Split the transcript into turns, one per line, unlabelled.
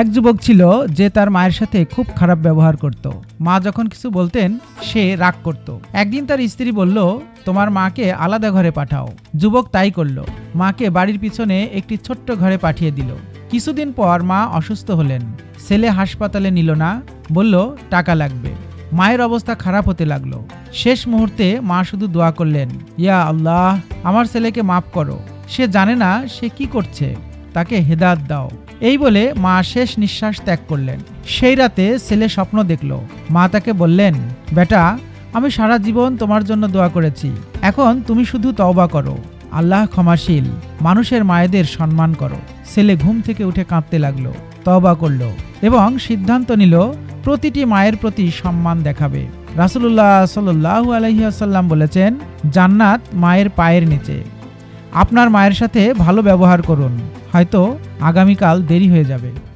এক যুবক ছিল যে তার মায়ের সাথে খুব খারাপ ব্যবহার করত। মা যখন কিছু বলতেন, সে রাগ করত। একদিন তার স্ত্রী বলল, তোমার মাকে আলাদা ঘরে পাঠাও। যুবক তাই করল। মাকে বাড়ির পিছনে একটি ছোট্ট ঘরে পাঠিয়ে দিল। কিছুদিন পর মা অসুস্থ হলেন। ছেলে হাসপাতালে নিল না, বলল, টাকা লাগবে। মায়ের অবস্থা খারাপ হতে লাগল। শেষ মুহূর্তে মা শুধু দোয়া করলেন, ইয়া আল্লাহ, আমার ছেলেকে মাফ করো। সে জানে না সে কি করছে। তাকে হেদাত দাও। এই বলে মা শেষ নিঃশ্বাস ত্যাগ করলেন। সেই রাতে ছেলে স্বপ্ন দেখল। মা তাকে বললেন, বেটা, আমি সারা জীবন তোমার জন্য দোয়া করেছি। এখন তুমি শুধু তওবা করো। আল্লাহ ক্ষমাশীল, মানুষের মায়েদের সম্মান করো। ছেলে ঘুম থেকে উঠে কাঁদতে লাগল, তওবা করল এবং সিদ্ধান্ত নিল, প্রতিটি মায়ের প্রতি সম্মান দেখাবে। রাসুলুল্লাহ সাল্লাহ আলহিহাসাল্লাম বলেছেন, জান্নাত মায়ের পায়ের নিচে। আপনার মায়ের সাথে ভালো ব্যবহার করুন। হয়তো আগামীকাল দেরি হয়ে যাবে।